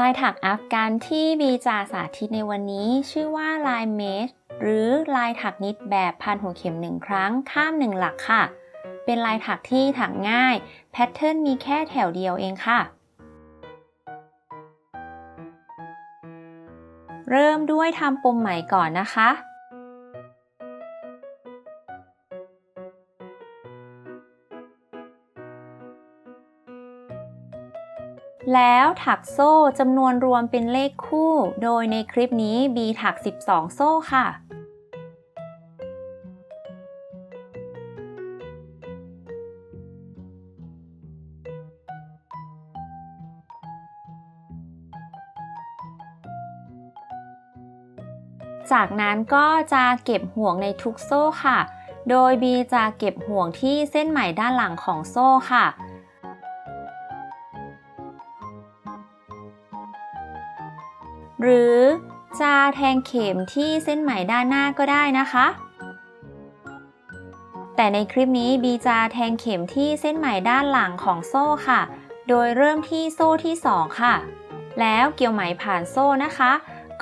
ลายถักอัฟกันที่บีจาสาธิตในวันนี้ ชื่อว่าลายเมชหรือลายถักนิดแบบพันหัวเข็มหนึ่งครั้งข้ามหนึ่งหลักค่ะ เป็นลายถักที่ถักง่าย แพทเทิร์นมีแค่แถวเดียวเองค่ะ เริ่มด้วยทำปมไหมก่อนนะคะ แล้วถักโซ่จำนวนรวมเป็นเลขคู่ โดยในคลิปนี้บีถัก 12 โซ่ค่ะจากนั้นก็จะเก็บห่วงในทุกโซ่ค่ะ โดยบีจะเก็บห่วงที่เส้นไหมด้านหลังของโซ่ค่ะ หรือจะแทงเข็มที่เส้นไหมด้านหน้าก็ได้นะคะ แต่ในคลิปนี้บีจะแทงเข็มที่เส้นไหมด้านหลังของโซ่ค่ะ โดยเริ่มที่โซ่ที่ 2 ค่ะ แล้วเกี่ยวไหมผ่านโซ่นะคะ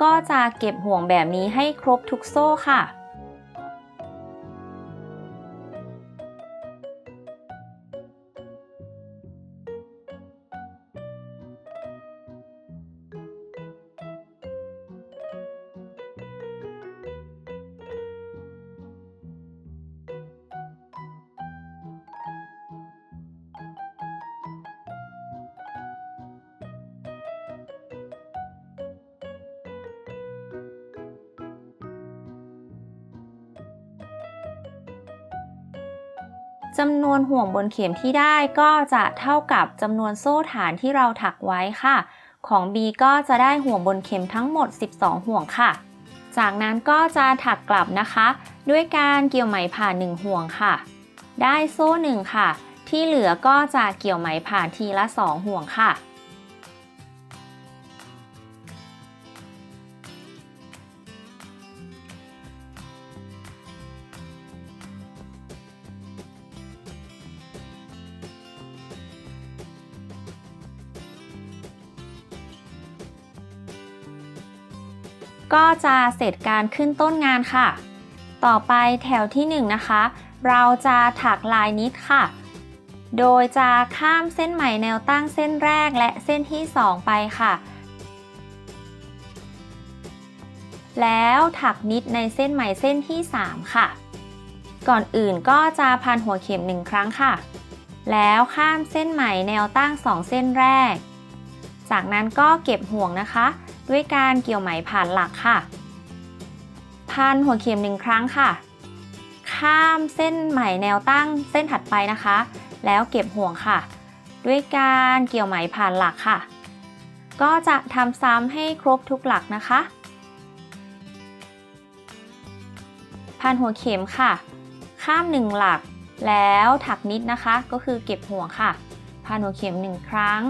ก็จะเก็บห่วงแบบนี้ให้ครบทุกโซ่ค่ะ จำนวนห่วงบนเข็มที่ได้ก็จะเท่ากับจำนวนโซ่ฐานที่เราถักไว้ค่ะ ของ B ก็จะได้ห่วงบนเข็มทั้งหมด 12 ห่วงค่ะ จากนั้นก็จะถักกลับนะคะ ด้วยการเกี่ยวไหมผ่าน 1 ห่วงค่ะ ได้โซ่ 1 ค่ะ ที่เหลือก็จะเกี่ยวไหมผ่านทีละ 2 ห่วงค่ะ ก็จะเสร็จการขึ้นต้นงานค่ะ ต่อไปแถวที่1นงนะคะ เราจะถักลายนิดค่ะ โดยจะข้ามเส้นไหมแนวตั้งเส้นแรกและเส้นที่ 2 ไปค่ะ แล้วถักนิดในเส้นไหมเส้นที่ 3 ค่ะ ก่อนอื่นก็จะพันหัวเข็มหนึ่งครั้งค่ะ แล้วข้ามเส้นไหมแนวตั้ง 2 เส้นแรก จากนั้นก็เก็บห่วงนะคะ ด้วยการเกี่ยวไหมผ่านหลักค่ะ พันหัวเข็มหนึ่งครั้งค่ะ ข้ามเส้นไหมแนวตั้งเส้นถัดไปนะคะ แล้วเก็บห่วงค่ะ ด้วยการเกี่ยวไหมผ่านหลักค่ะ ก็จะทำซ้ำให้ครบทุกหลักนะคะ พันหัวเข็มค่ะ ข้ามหนึ่งหลักแล้วถักนิดนะคะ ก็คือเก็บห่วงค่ะ พันหัวเข็มหนึ่งครั้ง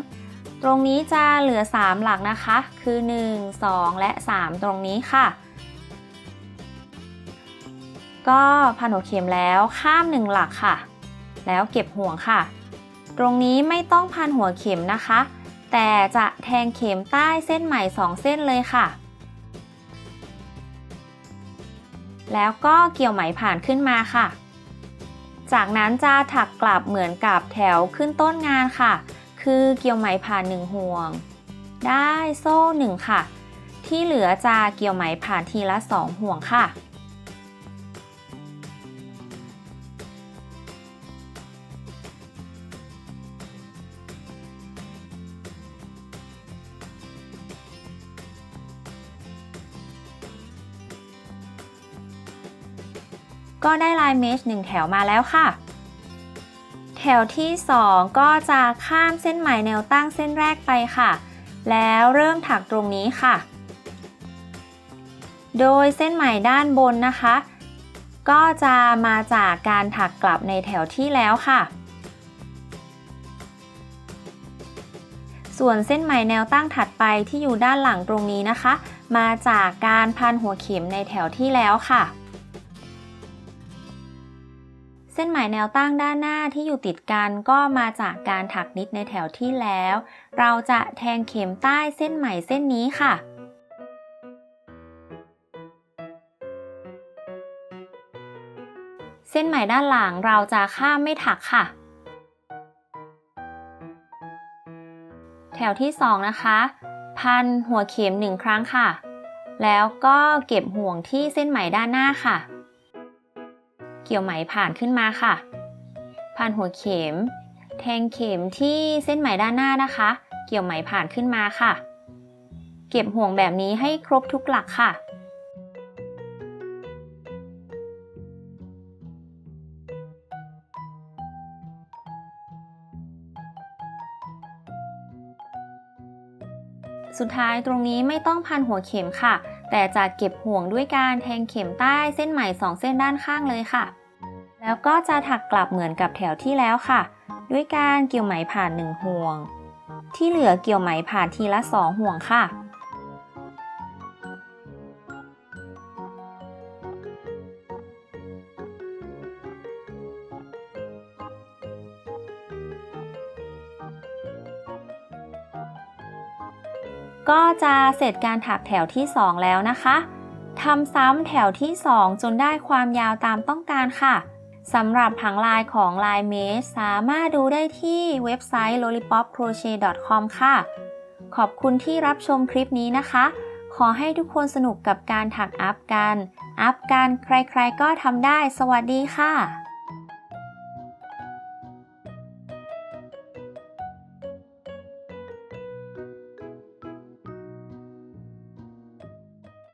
ตรงนี้จะเหลือ 3 หลักนะคะ คือ 1 2 และ 3 ตรงนี้ค่ะ ก็พันหัวเข็มแล้วข้าม 1 หลักค่ะ แล้วเก็บห่วงค่ะ ตรงนี้ไม่ต้องพันหัวเข็มนะคะ แต่จะแทงเข็มใต้เส้นใหม่ 2 เส้นเลยค่ะ แล้วก็เกี่ยวไหมผ่านขึ้นมาค่ะ จากนั้นจะถักกลับเหมือนกับแถวขึ้นต้นงานค่ะ คือเกี่ยวไหมผ่าน1ห่วง ได้โซ่1ค่ะ ที่เหลือจะเกี่ยวไหมผ่านทีละ 2 ห่วงค่ะก็ได้ลายเมชหนึ่งแถวมาแล้วค่ะ แถวที่ 2 ก็จะข้ามเส้นไหมแนวตั้งเส้นแรกไปค่ะ แล้วเริ่มถักตรงนี้ค่ะ โดยเส้นไหมด้านบนนะคะ ก็จะมาจากการถักกลับในแถวที่แล้วค่ะ ส่วนเส้นไหมแนวตั้งถัดไปที่อยู่ด้านหลังตรงนี้นะคะ มาจากการพันหัวเข็มในแถวที่แล้วค่ะ เส้นไหมแนวตั้งด้านหน้าที่อยู่ติดกันก็มาจากการถักนิดในแถวที่แล้ว เราจะแทงเข็มใต้เส้นไหมเส้นนี้ค่ะ เส้นไหมด้านหลังเราจะข้ามไม่ถักค่ะ แถวที่ 2 นะคะ พันหัวเข็มหนึ่งครั้งค่ะ แล้วก็เก็บห่วงที่เส้นไหมด้านหน้าค่ะ เกี่ยวไหมผ่านขึ้นมาค่ะพันหัวเข็ม แทงเข็มที่เส้นไหมด้านหน้านะคะ เกี่ยวไหมผ่านขึ้นมาค่ะ เก็บห่วงแบบนี้ให้ครบทุกหลักค่ะสุดท้ายตรงนี้ไม่ต้องพันหัวเข็มค่ะ แต่จะเก็บห่วงด้วยการแทงเข็มใต้เส้นไหมสองเส้นด้านข้างเลยค่ะ แล้วก็จะถักกลับเหมือนกับแถวที่แล้วค่ะ ด้วยการเกี่ยวไหมผ่านหนึ่งห่วง ที่เหลือเกี่ยวไหมผ่านทีละสองห่วงค่ะ ก็จะเสร็จการถักแถวที่ 2 แล้วนะคะทำซ้ำแถวที่ 2 จนได้ความยาวตามต้องการค่ะสำหรับผังลายของลายเมสสามารถดูได้ที่เว็บไซต์ lollipopcrochet.com ค่ะ ขอบคุณที่รับชมคลิปนี้นะคะ ขอให้ทุกคนสนุกกับการถักอัพกัน อัพกันใครๆก็ทำได้ สวัสดีค่ะ